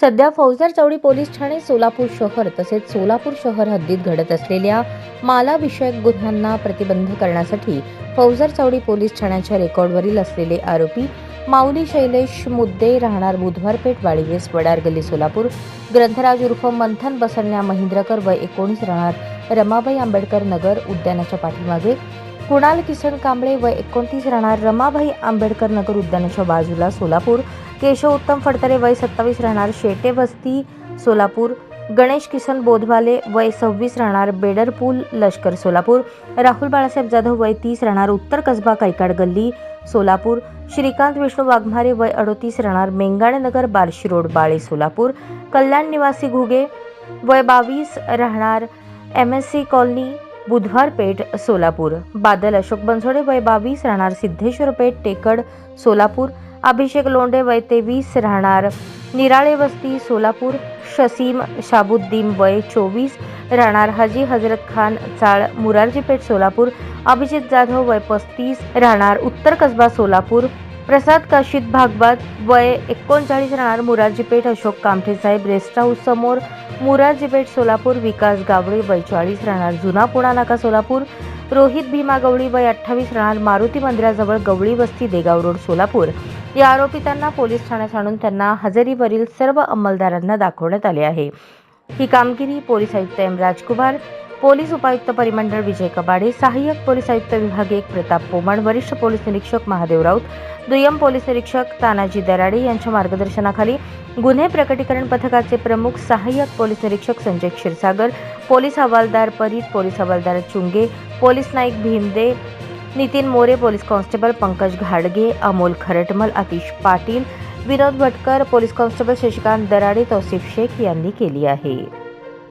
सध्या फौजदार चौडी पोलीस ठाणे सोलापूर शहर तसेच सोलापूर शहर हद्दीत घडत असलेल्या मालाविषयक गुन्ह्यांना प्रतिबंध करण्यासाठी फौजदार चौडी पोलीस ठाण्याच्या रेकॉर्डवरील असलेले आरोपी माऊली शैलेश मुद्दे राहणार बुधवार पेठ वाळीवेस वडार गल्ली सोलापूर. ग्रंथराज उर्फ मंथन बसरण्या महिंद्रकर व एकोणीस राहणार रमाबाई आंबेडकर नगर उद्यानाच्या पाठीमागे कुणाल किसन कांबळे व एकोणतीस राहणार रमाबाई आंबेडकर नगर उद्यानाच्या बाजूला सोलापूर. केशव उत्तम फडतरे वय सत्तावीस राहणार शेटे वस्ती सोलापूर. गणेश किसन बोधवाले वय सव्वीस राहणार बेडरपूल लष्कर सोलापूर. राहुल बाळासाहेब जाधव वय तीस राहणार उत्तर कसबा कैकाड गल्ली सोलापूर. श्रीकांत विष्णू वाघमारे वय अडोतीस राहणार मेंगाणनगर बार्शी रोड बाळे सोलापूर. कल्याण निवासी घुगे वय बावीस राहणार एम एस सी कॉलनी बुधवार पेठ सोलापूर. बादल अशोक बनसोडे वय बावीस राहणार सिद्धेश्वर पेठ टेकड सोलापूर. अभिषेक लोंढे वय तेवीस राहणार निराळे वस्ती सोलापूर. शसीम शाबुद्दीन वय चोवीस राहणार हाजी हजरत खान चाळ मुरारजी पेठ सोलापूर. अभिजित जाधव वय पस्तीस राहणार उत्तर कसबा सोलापूर. प्रसाद काशीद भागवत वय एकोणचाळीस राहणार मुरारजीपेठ अशोक कामठे साहेब रेस्ट हाऊस समोर मुरारजीपेठ सोलापूर विकास गावडे वय चाळीस राहणार जुना पुणा नाका सोलापूर रोहित भीमा गवळी वय अठ्ठावीस राहणार मारुती मंदिराजवळ गवळी वस्ती देगाव रोड सोलापूर. या आरोपितांना पोलीस ठाण्यात आणून त्यांना हजेरीवरील सर्व अंमलदारांना दाखवण्यात आले आहे. ही कामगिरी पोलीस आयुक्त एम राजकुमार पोलीस उपायुक्त परिमंडळ विजय कबाडे सहाय्यक पोलीस आयुक्त विभाग एक प्रताप पोमण वरिष्ठ पोलीस निरीक्षक महादेव राऊत दुय्यम पोलीस निरीक्षक तानाजी दराडे यांच्या मार्गदर्शनाखाली गुन्हे प्रकटीकरण पथकाचे प्रमुख सहाय्यक पोलीस निरीक्षक संजय क्षीरसागर पोलीस हवालदार परीत पोलीस हवालदार Chunge police Naik Bhimde Nitin More police constable Pankaj घाडगे अमोल खरटमल आतिश पाटील विनोद भटकर पोलीस कॉन्स्टेबल शशिकांत दराडे तौसिफ शेख यांनी केली आहे.